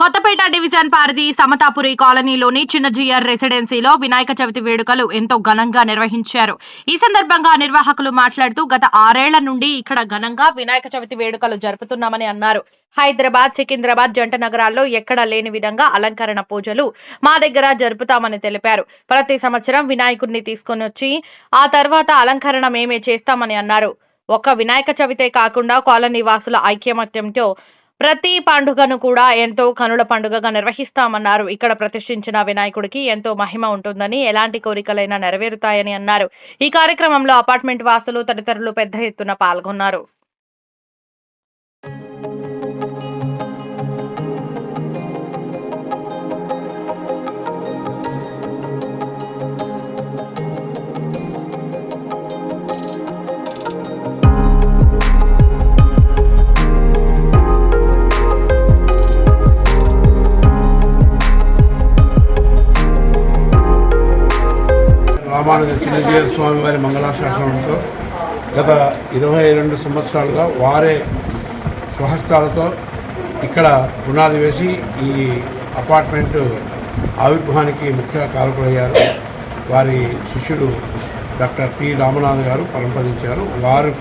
Kothapeta division పారిధి సమతాపురి కాలనీలోని చిన్నజీఆర్ రెసిడెన్సీలో వినాయక చవితి వేడుకలు ఎంతో ఘనంగా నిర్వహించారు. ఈ సందర్భంగా నిర్వాహకులు మాట్లాడుతూ గత ఆరేళ్ళ నుండి ఇక్కడ ఘనంగా వినాయక చవితి వేడుకలు జరుపుతున్నామని అన్నారు. హైదరాబాద్ సికింద్రాబాద్ జంట నగరాల్లో ఎక్కడా లేని విధంగా అలంకరణ పూజలు మా దగ్గర జరుపుతామని తెలిపారు. ప్రతి సంవత్సరం వినాయకుడిని తీసుకొని వచ్చి ఆ తర్వాత అలంకరణ మేమే చేస్తామని అన్నారు. ఒక్క వినాయక చవితే కాకుండా కాలనీ వాసుల ఐక్యమత్యంతో ప్రతి పండుగను కూడా ఎంతో కనుల పండుగగా నిర్వహిస్తామన్నారు. ఇక్కడ ప్రతిష్ఠించిన వినాయకుడికి ఎంతో మహిమ ఉంటుందని ఎలాంటి కోరికలైనా నెరవేరుతాయని అన్నారు. ఈ కార్యక్రమంలో అపార్ట్మెంట్ వాసులు తదితరులు పెద్ద ఎత్తున పాల్గొన్నారు. రామానుజ చిన్నజీవ స్వామి వారి మంగళాశాసనంతో గత ఇరవై రెండు సంవత్సరాలుగా వారే స్వహస్తాలతో ఇక్కడ పునాది వేసి ఈ అపార్ట్మెంట్ ఆవిర్భావానికి ముఖ్య కారకులయ్యారు. వారి శిష్యుడు డాక్టర్ పి రామనాథ్ గారు పరంపరించారు వారు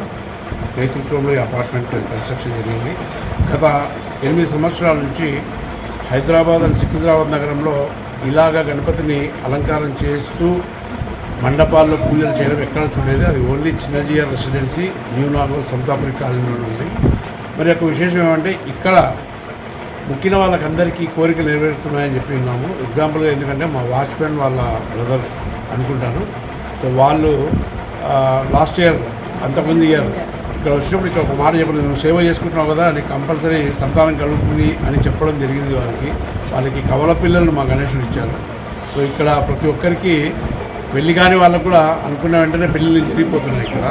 నేతృత్వంలో ఈ అపార్ట్మెంట్ కన్స్ట్రక్షన్ జరిగింది. గత ఎనిమిది సంవత్సరాల నుంచి హైదరాబాద్ అండ్ సికింద్రాబాద్ నగరంలో ఇలాగ గణపతిని అలంకారం చేస్తూ మండపాల్లో పూజలు చేయడం ఎక్కడ చూడలేదు. అది ఓన్లీ చిన్నజీఆర్ రెసిడెన్సీ న్యూ నాగర్ సంతాపురి కాలనీలో ఉంది. మరి యొక్క విశేషం ఏమంటే ఇక్కడ ముక్కిన వాళ్ళకందరికీ కోరికలు నెరవేరుతున్నాయని చెప్పి ఉన్నాము. ఎగ్జాంపుల్గా ఎందుకంటే మా వాచ్మెన్ వాళ్ళ బ్రదర్ అనుకుంటాను. సో వాళ్ళు లాస్ట్ ఇయర్ అంతకుముందు ఇయర్ ఇక్కడ వచ్చినప్పుడు ఇక్కడ ఒక మాట చెప్పడం నువ్వు సేవ చేసుకుంటున్నావు కదా అని కంపల్సరీ సంతానం కలుగుతుంది అని చెప్పడం జరిగింది వారికి వాళ్ళకి కవల పిల్లలను మా గణేశుడు ఇచ్చారు. సో ఇక్కడ ప్రతి ఒక్కరికి పెళ్ళి కాని వాళ్ళకు కూడా అనుకున్న వెంటనే పెళ్ళిళ్ళు జరిగిపోతున్నాయి ఇక్కడ.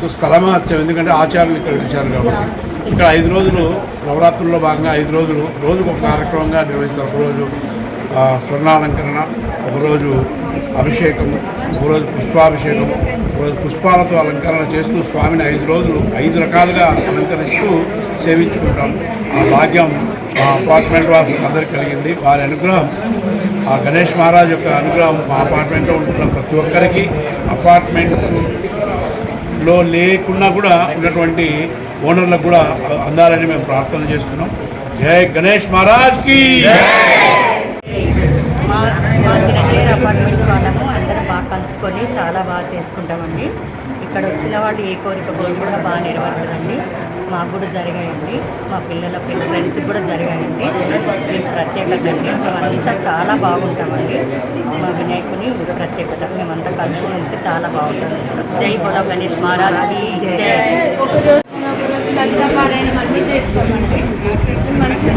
సో స్థలమహత్యం ఎందుకంటే ఆచారాలు ఇక్కడ పిలిచారు కాబట్టి. ఇక్కడ ఐదు రోజులు నవరాత్రుల్లో భాగంగా ఐదు రోజులు రోజుకు ఒక కార్యక్రమంగా నిర్వహిస్తారు. ఒకరోజు స్వర్ణాలంకరణ ఒకరోజు అభిషేకం ఒకరోజు పుష్పాభిషేకం ఒకరోజు పుష్పాలతో అలంకరణ చేస్తూ స్వామిని ఐదు రోజులు ఐదు రకాలుగా అలంకరిస్తూ సేవించుకుంటాం. ఆ భాగ్యం మా అపార్ట్మెంట్ వాసులకు అందరికీ కలిగింది. వారి అనుగ్రహం ఆ గణేష్ మహారాజ్ యొక్క అనుగ్రహం మా అపార్ట్మెంట్లో ఉంటున్న ప్రతి ఒక్కరికి అపార్ట్మెంట్లో లేకున్నా కూడా ఉన్నటువంటి ఓనర్లకు కూడా అందాలని మేము ప్రార్థన చేస్తున్నాం. జై గణేష్ మహారాజ్కి మా అపార్ట్మెంట్స్ వాళ్ళము అందరం బాగా కలుసుకొని చాలా బాగా చేసుకుంటామండి. ఇక్కడ వచ్చిన వాళ్ళు ఏ కోరిక కోరిక కూడా బాగా నెరవేరుతుందండి మాకు కూడా జరిగాయండి. మా పిల్లల ఫ్రెండ్స్కి కూడా జరిగాయండి. ప్రత్యేకత అండి మేమంతా చాలా బాగుంటామండి. మా వినాయకుని ప్రత్యేకత. మేమంతా కలిసి మెలిసి చాలా బాగుంటుంది. జై బోలో గణేష్ మహారాజ్కి జై. ఒక రోజు ఒక రోజు లలిత పారాయణం అన్నీ చేస్తామండి. మంచిగా